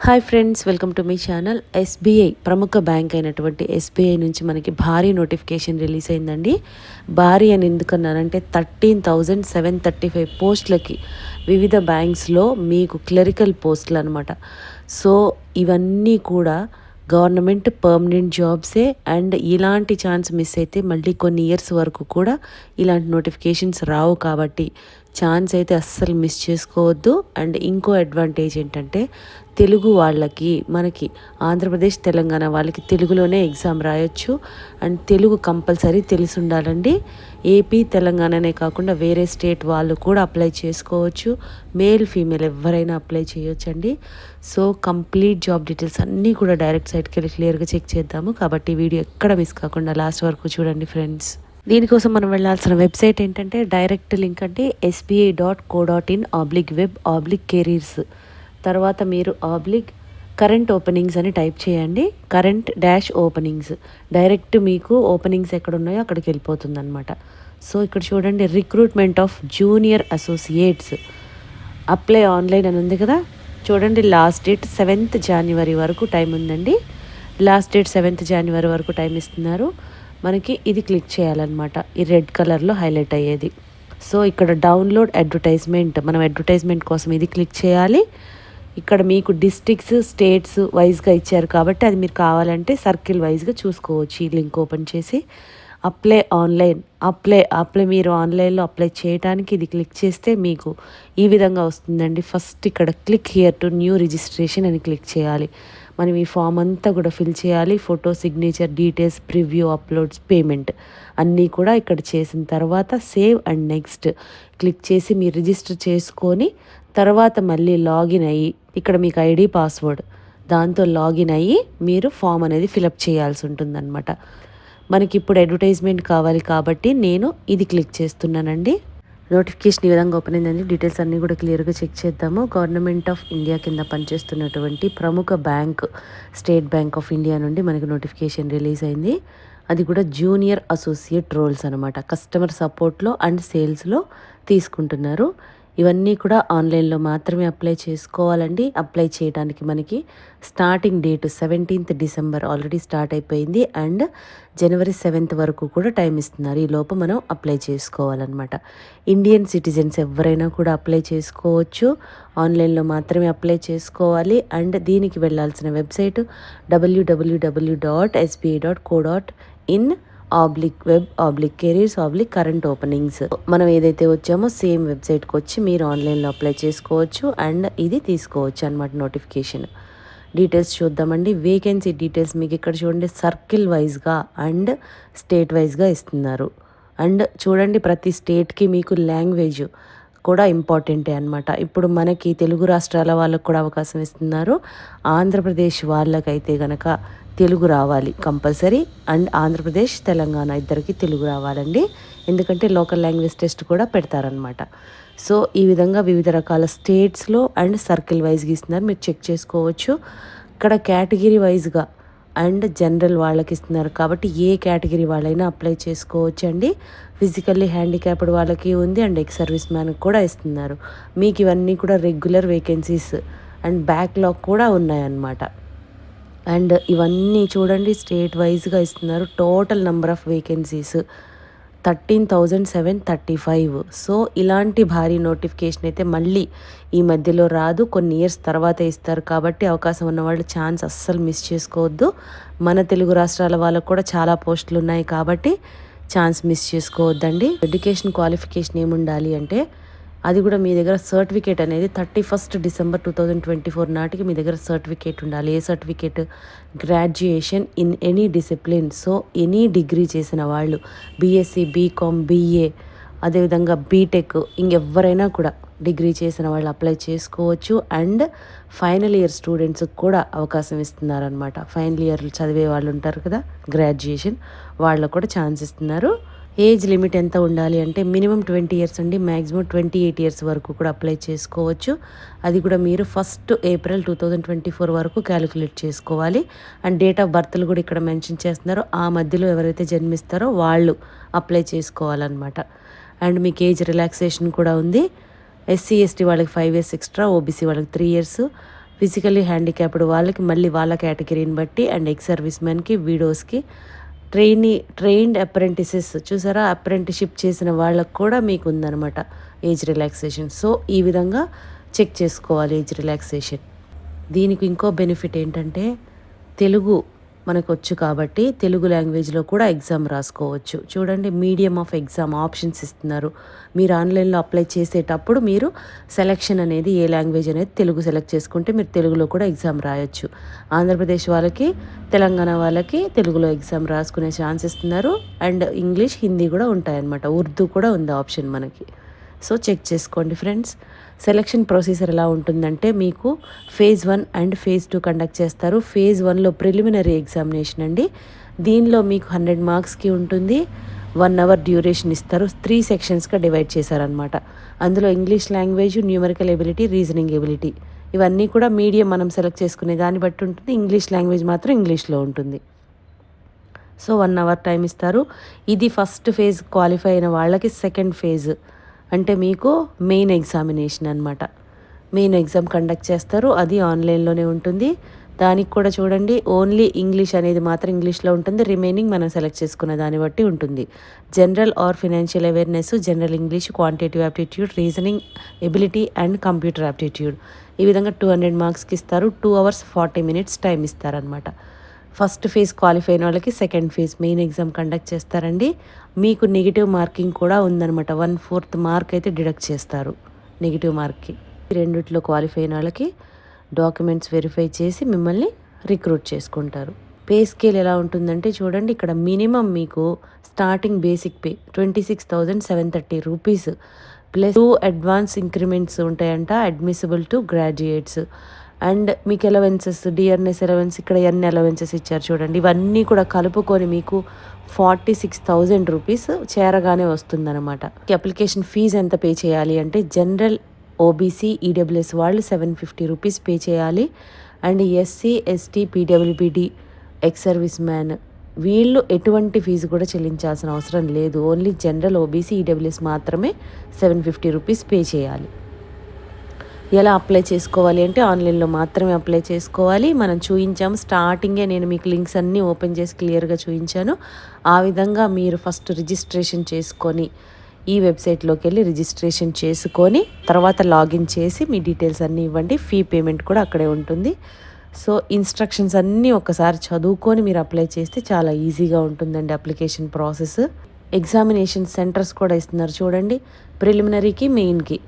Hi friends welcome to మీ channel SBI ప్రముఖ bank అయినటువంటి ఎస్బీఐ నుంచి మనకి భారీ నోటిఫికేషన్ రిలీజ్ అయిందండి. భారీ అని ఎందుకన్నానంటే thirteen thousand seven thirty five పోస్టులకి వివిధ బ్యాంక్స్లో మీకు క్లరికల్ పోస్టులు అనమాట సో ఇవన్నీ కూడా గవర్నమెంట్ పర్మనెంట్ జాబ్సే అండ్ ఇలాంటి ఛాన్స్ మిస్ అయితే మళ్ళీ కొన్ని ఇయర్స్ వరకు కూడా ఇలాంటి నోటిఫికేషన్స్ రావు కాబట్టి ఛాన్స్ అయితే అస్సలు మిస్ చేసుకోవద్దు. అండ్ ఇంకో అడ్వాంటేజ్ ఏంటంటే తెలుగు వాళ్ళకి మనకి ఆంధ్రప్రదేశ్ తెలంగాణ వాళ్ళకి తెలుగులోనే ఎగ్జామ్ రాయొచ్చు. అండ్ తెలుగు కంపల్సరీ తెలిసి ఉండాలండి. ఏపీ తెలంగాణనే కాకుండా వేరే స్టేట్ వాళ్ళు కూడా అప్లై చేసుకోవచ్చు. మేల్ ఫీమేల్ ఎవరైనా అప్లై చేయొచ్చండి. సో కంప్లీట్ జాబ్ డీటెయిల్స్ అన్నీ కూడా డైరెక్ట్ సైట్కి వెళ్ళి క్లియర్గా చెక్ చేద్దాము. కాబట్టి వీడియో ఎక్కడ మిస్ కాకుండా లాస్ట్ వరకు చూడండి ఫ్రెండ్స్. దీనికోసం మనం వెళ్ళాల్సిన వెబ్సైట్ ఏంటంటే డైరెక్ట్ లింక్ అంటే SBI dot co dot in oblique web oblique careers తర్వాత మీరు ఆబ్లిక్ కరెంట్ ఓపెనింగ్స్ అని టైప్ చేయండి కరెంట్ డాష్ ఓపెనింగ్స్ డైరెక్ట్ మీకు ఓపెనింగ్స్ ఎక్కడ ఉన్నాయో అక్కడికి వెళ్ళిపోతుంది అనమాట సో ఇక్కడ చూడండి recruitment of junior associates apply online అని ఉంది కదా? చూడండి లాస్ట్ డేట్ సెవెంత్ జనవరి వరకు టైం ఉందండి. లాస్ట్ డేట్ సెవెంత్ జనవరి వరకు టైం ఇస్తున్నారు. మనకి ఇది క్లిక్ చేయాలన్నమాట. ఈ రెడ్ కలర్లో హైలైట్ అయ్యేది. సో ఇక్కడ డౌన్లోడ్ అడ్వర్టైజ్మెంట్ మనం అడ్వర్టైజ్మెంట్ కోసం ఇది క్లిక్ చేయాలి. ఇక్కడ మీకు డిస్ట్రిక్ట్స్ స్టేట్స్ వైజ్గా ఇచ్చారు కాబట్టి అది మీరు కావాలంటే సర్కిల్ వైజ్గా చూసుకోవచ్చు. ఈ లింక్ ఓపెన్ చేసి అప్లై ఆన్లైన్ అప్లై అప్లై మీరు ఆన్లైన్లో అప్లై చేయడానికి ఇది క్లిక్ చేస్తే మీకు ఈ విధంగా వస్తుందండి. ఫస్ట్ ఇక్కడ click here to new registration అని క్లిక్ చేయాలి. మనం ఈ ఫామ్ అంతా కూడా ఫిల్ చేయాలి. Photo signature details preview uploads payment అన్నీ కూడా ఇక్కడ చేసిన తర్వాత సేవ్ అండ్ నెక్స్ట్ క్లిక్ చేసి మీరు రిజిస్టర్ చేసుకొని తర్వాత మళ్ళీ లాగిన్ అయ్యి ఇక్కడ మీకు ఐడి పాస్వర్డ్ దాంతో లాగిన్ అయ్యి మీరు ఫామ్ అనేది ఫిలప్ చేయాల్సి ఉంటుందన్నమాట. మనకి ఇప్పుడు అడ్వర్టైజ్మెంట్ కావాలి కాబట్టి నేను ఇది క్లిక్ చేస్తున్నానండి. నోటిఫికేషన్ ఈ విధంగా ఓపెన్ అయిందండి. డీటెయిల్స్ అన్నీ కూడా క్లియర్గా చెక్ చేద్దాము. గవర్నమెంట్ ఆఫ్ ఇండియా కింద పనిచేస్తున్నటువంటి ప్రముఖ bank state bank of India నుండి మనకి నోటిఫికేషన్ రిలీజ్ అయింది. అది కూడా జూనియర్ అసోసియేట్ రోల్స్ అనమాట కస్టమర్ సపోర్ట్లో అండ్ సేల్స్లో తీసుకుంటున్నారు. ఇవన్నీ కూడా ఆన్లైన్లో మాత్రమే అప్లై చేసుకోవాలండి. అప్లై చేయడానికి మనకి starting date seventeenth December already start అయిపోయింది. అండ్ జనవరి సెవెంత్ వరకు కూడా టైం ఇస్తున్నారు. ఈ లోపు మనం అప్లై చేసుకోవాలన్నమాట. ఇండియన్ సిటిజన్స్ ఎవరైనా కూడా అప్లై చేసుకోవచ్చు. ఆన్లైన్లో మాత్రమే అప్లై చేసుకోవాలి. అండ్ దీనికి వెళ్ళాల్సిన website WWW dot SBI dot co dot in oblique web oblique careers oblique current openings మనం ఏదైతే వచ్చామో సేమ్ వెబ్సైట్కి వచ్చి మీరు ఆన్లైన్లో అప్లై చేసుకోవచ్చు అండ్ ఇది తీసుకోవచ్చు అనమాట నోటిఫికేషన్ డీటెయిల్స్ చూద్దామండి. వేకెన్సీ డీటెయిల్స్ మీకు ఇక్కడ చూడండి. సర్కిల్ వైజ్గా అండ్ స్టేట్ వైజ్గా ఇస్తున్నారు. అండ్ చూడండి ప్రతి స్టేట్కి మీకు లాంగ్వేజ్ కూడా ఇంపార్టెంటే అనమాట ఇప్పుడు మనకి తెలుగు రాష్ట్రాల వాళ్ళకు కూడా అవకాశం ఇస్తున్నారు. ఆంధ్రప్రదేశ్ వాళ్ళకైతే గనక తెలుగు రావాలి కంపల్సరీ అండ్ ఆంధ్రప్రదేశ్ తెలంగాణ ఇద్దరికి తెలుగు రావాలండి. ఎందుకంటే లోకల్ లాంగ్వేజ్ టెస్ట్ కూడా పెడతారనమాట సో ఈ విధంగా వివిధ రకాల స్టేట్స్లో అండ్ సర్కిల్ వైజ్గా ఇస్తున్నారు మీరు చెక్ చేసుకోవచ్చు. ఇక్కడ కేటగిరీ వైజ్గా అండ్ జనరల్ వాళ్ళకి ఇస్తున్నారు. కాబట్టి ఏ కేటగిరీ వాళ్ళైనా అప్లై చేసుకోవచ్చు అండి ఫిజికల్లీ హ్యాండిక్యాప్డ్ వాళ్ళకి ఉంది అండ్ ఎక్స్ సర్వీస్ మ్యాన్కి కూడా ఇస్తున్నారు. మీకు ఇవన్నీ కూడా రెగ్యులర్ వేకెన్సీస్ అండ్ బ్యాక్లాగ్ కూడా ఉన్నాయన్నమాట. అండ్ ఇవన్నీ చూడండి స్టేట్ వైజ్గా ఇస్తున్నారు. Total number of vacancies thirteen thousand seven thirty five so ఇలాంటి భారీ నోటిఫికేషన్ అయితే మళ్ళీ ఈ మధ్యలో రాదు. కొన్ని ఇయర్స్ తర్వాత ఇస్తారు. కాబట్టి అవకాశం ఉన్న వాళ్ళు ఛాన్స్ అస్సలు మిస్ చేసుకోవద్దు. మన తెలుగు రాష్ట్రాల వాళ్ళకు కూడా చాలా పోస్టులు ఉన్నాయి కాబట్టి ఛాన్స్ మిస్ చేసుకోవద్దండి. ఎడ్యుకేషన్ క్వాలిఫికేషన్ ఏముండాలి అంటే అది కూడా మీ దగ్గర సర్టిఫికేట్ అనేది thirty first December two thousand twenty four నాటికి మీ దగ్గర సర్టిఫికేట్ ఉండాలి. ఏ certificate? Graduation in any discipline. So any degree చేసిన వాళ్ళు బీఎస్సీ బీకామ్ బీఏ అదేవిధంగా బీటెక్ ఇంకెవరైనా కూడా డిగ్రీ చేసిన వాళ్ళు అప్లై చేసుకోవచ్చు. అండ్ ఫైనల్ ఇయర్ స్టూడెంట్స్కి కూడా అవకాశం ఇస్తున్నారనమాట ఫైనల్ ఇయర్ చదివే వాళ్ళు ఉంటారు కదా గ్రాడ్యుయేషన్ వాళ్ళకు కూడా ఛాన్స్ ఇస్తున్నారు. ఏజ్ లిమిట్ ఎంత ఉండాలి అంటే మినిమం ట్వంటీ ఇయర్స్ అండి మ్యాక్సిమం ట్వంటీ ఎయిట్ ఇయర్స్ వరకు కూడా అప్లై చేసుకోవచ్చు. అది కూడా మీరు first April two thousand twenty four వరకు క్యాలిక్యులేట్ చేసుకోవాలి. అండ్ డేట్ ఆఫ్ బర్త్లు కూడా ఇక్కడ మెన్షన్ చేస్తున్నారో. ఆ మధ్యలో ఎవరైతే జన్మిస్తారో వాళ్ళు అప్లై చేసుకోవాలన్నమాట. అండ్ మీకు ఏజ్ రిలాక్సేషన్ కూడా ఉంది. ఎస్సీ ఎస్టీ వాళ్ళకి ఫైవ్ ఇయర్స్ ఎక్స్ట్రా ఓబీసీ వాళ్ళకి త్రీ ఇయర్స్. ఫిజికల్లీ హ్యాండిక్యాప్డ్ వాళ్ళకి మళ్ళీ వాళ్ళ కేటగిరీని బట్టి అండ్ ఎక్స్ సర్వీస్ మెన్కి వీడోస్కి ట్రైనీ ట్రైన్డ్ అప్రెంటిసెస్. చూసారా? అప్రెంటిషిప్ చేసిన వాళ్ళకు కూడా మీకు ఉందన్నమాట ఏజ్ రిలాక్సేషన్. సో ఈ విధంగా చెక్ చేసుకోవాలి ఏజ్ రిలాక్సేషన్. దీనికి ఇంకో బెనిఫిట్ ఏంటంటే తెలుగు మనకు వచ్చు కాబట్టి తెలుగు లాంగ్వేజ్లో కూడా ఎగ్జామ్ రాసుకోవచ్చు. చూడండి మీడియం ఆఫ్ ఎగ్జామ్ ఆప్షన్స్ ఇస్తున్నారు. మీరు ఆన్లైన్లో అప్లై చేసేటప్పుడు మీరు సెలెక్షన్ అనేది ఏ లాంగ్వేజ్ అనేది తెలుగు సెలెక్ట్ చేసుకుంటే మీరు తెలుగులో కూడా ఎగ్జామ్ రాయొచ్చు. ఆంధ్రప్రదేశ్ వాళ్ళకి తెలంగాణ వాళ్ళకి తెలుగులో ఎగ్జామ్ రాసుకునే ఛాన్స్ ఇస్తున్నారు. అండ్ ఇంగ్లీష్ హిందీ కూడా ఉంటాయన్నమాట. ఉర్దూ కూడా ఉంది ఆప్షన్ మనకి. సో చెక్ చేసుకోండి ఫ్రెండ్స్. సెలక్షన్ ప్రొసీజర్ ఎలా ఉంటుందంటే మీకు phase one and phase two conduct చేస్తారు. ఫేజ్ వన్లో ప్రిలిమినరీ ఎగ్జామినేషన్ అండి. దీనిలో మీకు హండ్రెడ్ మార్క్స్కి ఉంటుంది. వన్ అవర్ డ్యూరేషన్ ఇస్తారు. త్రీ సెక్షన్స్గా డివైడ్ చేశారనమాట అందులో English language numerical ability reasoning ability ఇవన్నీ కూడా మీడియం మనం సెలెక్ట్ చేసుకునే దాన్ని బట్టి ఉంటుంది. ఇంగ్లీష్ లాంగ్వేజ్ మాత్రం ఇంగ్లీష్లో ఉంటుంది. సో వన్ అవర్ టైం ఇస్తారు. ఇది ఫస్ట్ ఫేజ్ క్వాలిఫై అయిన వాళ్ళకి సెకండ్ ఫేజ్ అంటే మీకు మెయిన్ ఎగ్జామినేషన్ అనమాట మెయిన్ ఎగ్జామ్ కండక్ట్ చేస్తారు అది ఆన్లైన్లోనే ఉంటుంది. దానికి కూడా చూడండి ఓన్లీ ఇంగ్లీష్ అనేది మాత్రం ఇంగ్లీష్లో ఉంటుంది. రిమైనింగ్ మనం సెలెక్ట్ చేసుకున్న దాన్ని బట్టి ఉంటుంది. General or financial awareness general English quantitative aptitude reasoning ability and computer aptitude ఈ విధంగా టూ హండ్రెడ్ మార్క్స్కి ఇస్తారు. Two hours forty minutes time ఇస్తారనమాట ఫస్ట్ ఫేజ్ క్వాలిఫై అయిన వాళ్ళకి second phase main exam conduct చేస్తారండి. మీకు నెగిటివ్ మార్కింగ్ కూడా ఉందన్నమాట. వన్ ఫోర్త్ మార్క్ అయితే డిడక్ట్ చేస్తారు నెగిటివ్ మార్క్కి. రెండిట్లో క్వాలిఫై అయిన వాళ్ళకి డాక్యుమెంట్స్ వెరిఫై చేసి మిమ్మల్ని రిక్రూట్ చేసుకుంటారు. పే స్కేల్ ఎలా ఉంటుందంటే చూడండి ఇక్కడ మినిమం మీకు starting basic pay twenty six thousand seven thirty rupees plus two advance increments ఉంటాయంట అడ్మిసిబుల్ టు గ్రాడ్యుయేట్స్. అండ్ మీకు ఎలవెన్సెస్ డిఎన్ఎస్ ఎలవెన్స్ ఇక్కడ ఎన్ని ఎలవెన్సెస్ ఇచ్చారు చూడండి. ఇవన్నీ కూడా కలుపుకొని మీకు ఫార్టీ సిక్స్ థౌజండ్ రూపీస్ చేరగానే వస్తుందన్నమాట. అప్లికేషన్ ఫీజు ఎంత పే చేయాలి అంటే జనరల్ ఓబీసీ ఈడబ్ల్యూఎస్ వాళ్ళు సెవెన్ ఫిఫ్టీ రూపీస్ పే చేయాలి. అండ్ ఎస్సీ ఎస్టీ పీడబ్ల్యూబీడి ఎక్స్ సర్వీస్ మ్యాన్ వీళ్ళు ఎటువంటి ఫీజు కూడా చెల్లించాల్సిన అవసరం లేదు. ఓన్లీ జనరల్ ఓబీసీ ఈడబ్ల్యూఎస్ మాత్రమే సెవెన్ ఫిఫ్టీ రూపీస్ పే చేయాలి. ఎలా అప్లై చేసుకోవాలి అంటే ఆన్లైన్లో మాత్రమే అప్లై చేసుకోవాలి. మనం చూపించాము స్టార్టింగే నేను మీకు లింక్స్ అన్నీ ఓపెన్ చేసి క్లియర్గా చూపించాను. ఆ విధంగా మీరు ఫస్ట్ రిజిస్ట్రేషన్ చేసుకొని ఈ వెబ్సైట్లోకి వెళ్ళి రిజిస్ట్రేషన్ చేసుకొని తర్వాత లాగిన్ చేసి మీ డీటెయిల్స్ అన్నీ ఇవ్వండి. ఫీ పేమెంట్ కూడా అక్కడే ఉంటుంది. సో ఇన్స్ట్రక్షన్స్ అన్నీ ఒకసారి చదువుకొని మీరు అప్లై చేస్తే చాలా ఈజీగా ఉంటుందండి అప్లికేషన్ ప్రాసెస్ ఎగ్జామినేషన్ సెంటర్స్ కూడా ఇస్తున్నారు చూడండి. ప్రిలిమినరీకి మెయిన్కి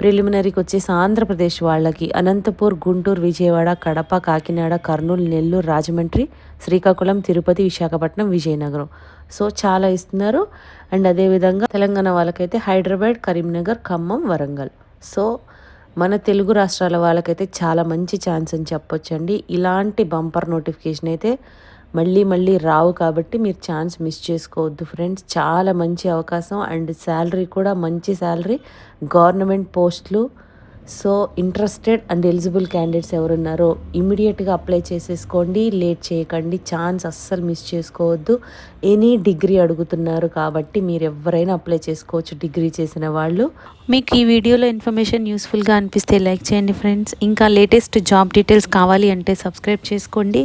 ప్రిలిమినరీకి వచ్చేసి ఆంధ్రప్రదేశ్ వాళ్ళకి. అనంతపూర్ గుంటూరు విజయవాడ కడప కాకినాడ కర్నూలు నెల్లూరు రాజమండ్రి శ్రీకాకుళం తిరుపతి విశాఖపట్నం విజయనగరం. సో చాలా ఇస్తున్నారు. అండ్ అదేవిధంగా తెలంగాణ వాళ్ళకైతే హైదరాబాద్ కరీంనగర్ ఖమ్మం వరంగల్. సో మన తెలుగు రాష్ట్రాల వాళ్ళకైతే చాలా మంచి ఛాన్స్ అని చెప్పొచ్చండి. ఇలాంటి బంపర్ నోటిఫికేషన్ అయితే మళ్ళీ మళ్ళీ రావు కాబట్టి మీరు ఛాన్స్ మిస్ చేసుకోవద్దు ఫ్రెండ్స్. చాలా మంచి అవకాశం అండ్ శాలరీ కూడా మంచి శాలరీ. గవర్నమెంట్ పోస్టులు. So interested and eligible candidates ఎవరున్నారో ఇమీడియట్గా అప్లై చేసేసుకోండి. లేట్ చేయకండి. ఛాన్స్ అస్సలు మిస్ చేసుకోవద్దు. ఎనీ డిగ్రీ అడుగుతున్నారు కాబట్టి మీరు ఎవరైనా అప్లై చేసుకోవచ్చు డిగ్రీ చేసిన వాళ్ళు. మీకు ఈ వీడియోలో ఇన్ఫర్మేషన్ యూస్ఫుల్గా అనిపిస్తే లైక్ చేయండి ఫ్రెండ్స్. ఇంకా లేటెస్ట్ జాబ్ డీటెయిల్స్ కావాలి అంటే సబ్స్క్రైబ్ చేసుకోండి.